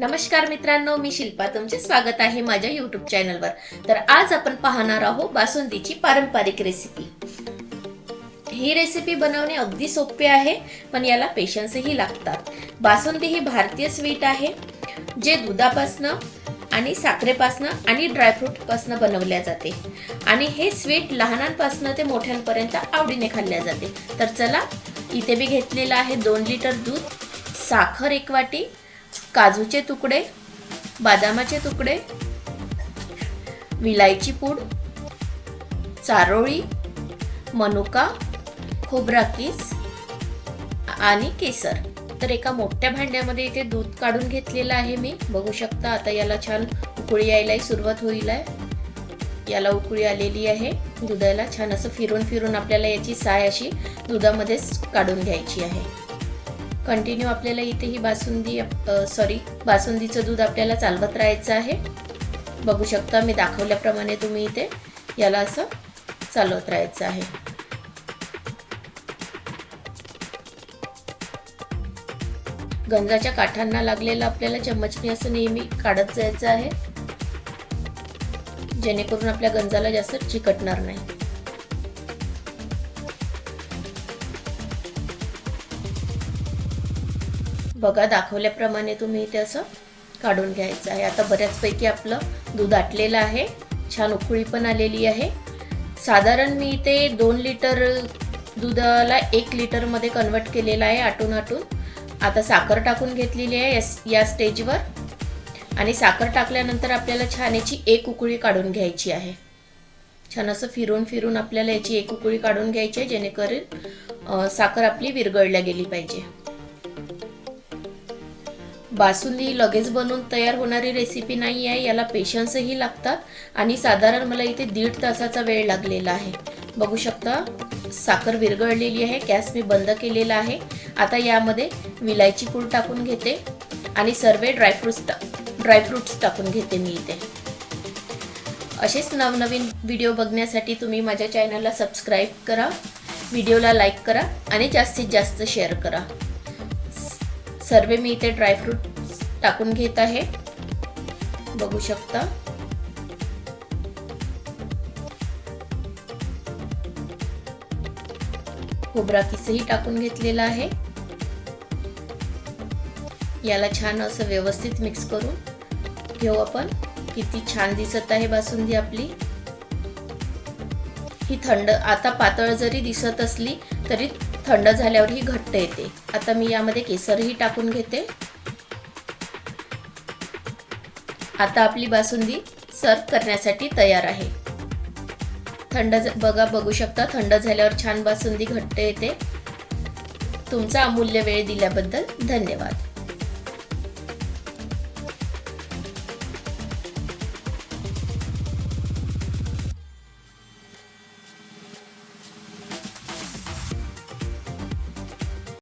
नमस्कार मित्रांनो मी शिल्पा. तुमचे स्वागत आहे माझ्या युट्यूब चॅनलवर तर आज आपण पाहणार आहोत बासुंदीची पारंपरिक रेसिपी ही रेसिपी बनवणे अगदी सोपे आहे पण याला पेशन्सही लागतात. बासुंदी ही भारतीय स्वीट आहे जे दुधापासनं आणि साखरेपासनं आणि ड्रायफ्रूटपासनं बनवल्या जाते. आणि हे स्वीट लहानांपासनं ते मोठ्यांपर्यंत आवडीने खाल्ल्या जाते. तर चला इथे मी घेतलेलं आहे दोन लिटर दूध साखर एक वाटी काजूचे तुकडे बदामाचे तुकडे विलायची पूड चारोळी मनुका खोबरा किस आणि केसर. तर एका मोठ्या भांड्यामध्ये इथे दूध काढून घेतलेलं आहे मी. बघू शकता आता याला छान उकळी यायलाही सुरुवात होईल आहे. याला उकळी आलेली आहे. दुधाला छान असं फिरून फिरून आपल्याला याची साय अशी दुधामध्येच काढून घ्यायची आहे. कंटिन्यू आपल्याला इथे ही बासुंदी सॉरी बासुंदीचं दूध आपल्याला चालवत राहायचं आहे. बघू शकता मी दाखवल्याप्रमाणे तुम्ही इथे याला असं चालवत राहायचं आहे. गंजाच्या काठांना लागलेलं आपल्याला चम्मचने असं नेहमी काढत जायचं आहे. जेणेकरून आपल्या गंजाला जास्त चिकटणार नाही. बघा दाखवल्याप्रमाणे तुम्ही इथे असं काढून घ्यायचं आहे. आता बऱ्याचपैकी आपलं दूध आटलेलं आहे. छान उकळी पण आलेली आहे. साधारण मी इथे दोन लिटर दुधाला एक लिटरमध्ये कन्वर्ट केलेलं आहे आटून आटून. आता साखर टाकून घेतलेली आहे यास- या स्टेजवर. आणि साखर टाकल्यानंतर आपल्याला छान याची एक उकळी काढून घ्यायची आहे. छान असं फिरून फिरून आपल्याला याची एक उकळी काढून घ्यायची आहे जेणेकरून साखर आपली विरगळल्या गेली पाहिजे. बासुंदी लगेच बनवून तयार होणारी रेसिपी नाही आहे याला पेशन्सही लागतात आणि साधारण मला इथे दीड तासाचा वेळ लागलेला आहे. बघू शकता साखर विरघळलेली आहे गॅस मी बंद केलेला आहे. आता यामध्ये विलायची पूड टाकून घेते आणि सर्व ड्रायफ्रुट्स टा ड्रायफ्रुट्स टाकून घेते मी इथे. असेच नवनवीन व्हिडिओ बघण्यासाठी तुम्ही माझ्या चॅनलला सबस्क्राईब करा व्हिडिओला लाईक करा आणि जास्तीत जास्त शेअर करा. सर्व मी इथे ड्रायफ्रूट टाकून घेत आहे. बघू शकता. खोबरा किसही टाकून घेतलेला आहे. याला छान असं व्यवस्थित मिक्स करून घेऊ आपण. किती छान दिसत आहे बासुंदी आपली. ही थंड आता पातळ जरी दिसत असली तरी थंड झाल्यावर ही घट्ट येते. आता मी यामध्ये केसरही टाकून घेते. आता आपली बासुंदी सर्व करण्यासाठी तयार आहे. थंड बघा बघू शकता थंड झाल्यावर छान बासुंदी घट्ट येते. तुमचा अमूल्य वेळ दिल्याबद्दल धन्यवाद.